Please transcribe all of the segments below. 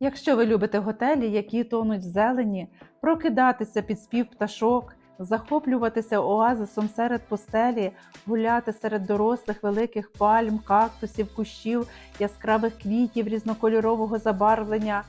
Якщо ви любите готелі, які тонуть в зелені, прокидатися під спів пташок, захоплюватися оазисом серед постелі, гуляти серед дорослих великих пальм, кактусів, кущів, яскравих квітів різнокольорового забарвлення,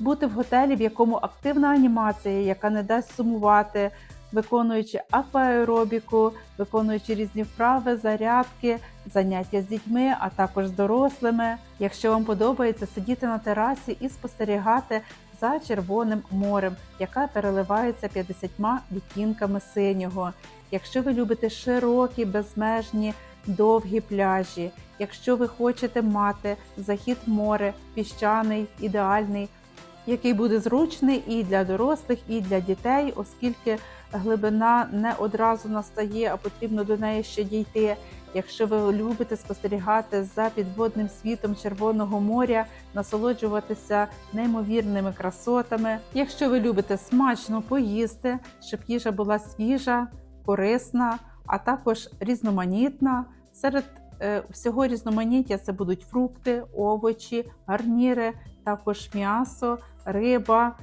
бути в готелі, в якому активна анімація, яка не дасть сумувати, виконуючи акваеробіку, виконуючи різні вправи, зарядки, заняття з дітьми, а також з дорослими. Якщо вам подобається сидіти на терасі і спостерігати за Червоним морем, яка переливається 50 відтінками синього. Якщо ви любите широкі, безмежні, довгі пляжі, якщо ви хочете мати захід море, піщаний, ідеальний, який буде зручний і для дорослих, і для дітей, оскільки глибина не одразу настає, а потрібно до неї ще дійти. Якщо ви любите спостерігати за підводним світом Червоного моря, насолоджуватися неймовірними красотами. Якщо ви любите смачно поїсти, щоб їжа була свіжа, корисна, а також різноманітна. Серед е, всього різноманіття це будуть фрукти, овочі, гарніри, також м'ясо, риба,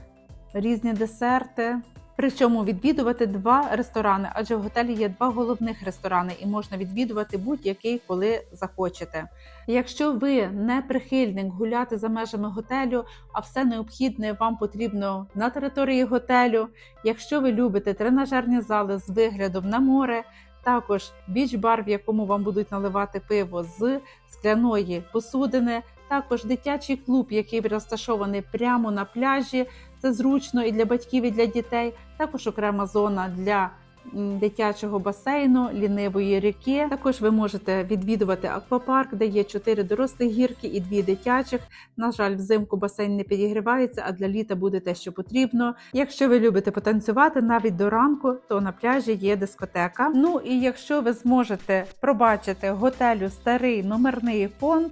різні десерти. Причому відвідувати два ресторани, адже в готелі є два головних ресторани, і можна відвідувати будь-який, коли захочете. Якщо ви не прихильник гуляти за межами готелю, а все необхідне вам потрібно на території готелю. Якщо ви любите тренажерні зали з виглядом на море, також біч-бар, в якому вам будуть наливати пиво з скляної посудини, також дитячий клуб, який розташований прямо на пляжі. Це зручно і для батьків, і для дітей. Також окрема зона для дитячого басейну, лінивої ріки. Також ви можете відвідувати аквапарк, де є чотири дорослих гірки і дві дитячих. На жаль, взимку басейн не підігрівається, а для літа буде те, що потрібно. Якщо ви любите потанцювати навіть до ранку, то на пляжі є дискотека. Ну і якщо ви зможете пробачити готелю старий номерний фонд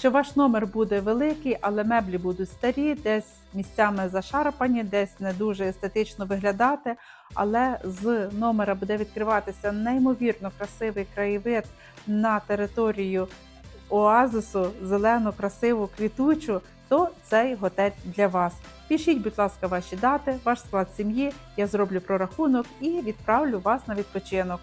що ваш номер буде великий, але меблі будуть старі, десь місцями зашарпані, десь не дуже естетично виглядати. Але з номера буде відкриватися неймовірно красивий краєвид на територію оазису, зелену, красиву, квітучу, то цей готель для вас. Пишіть, будь ласка, ваші дати, ваш склад сім'ї. Я зроблю прорахунок і відправлю вас на відпочинок.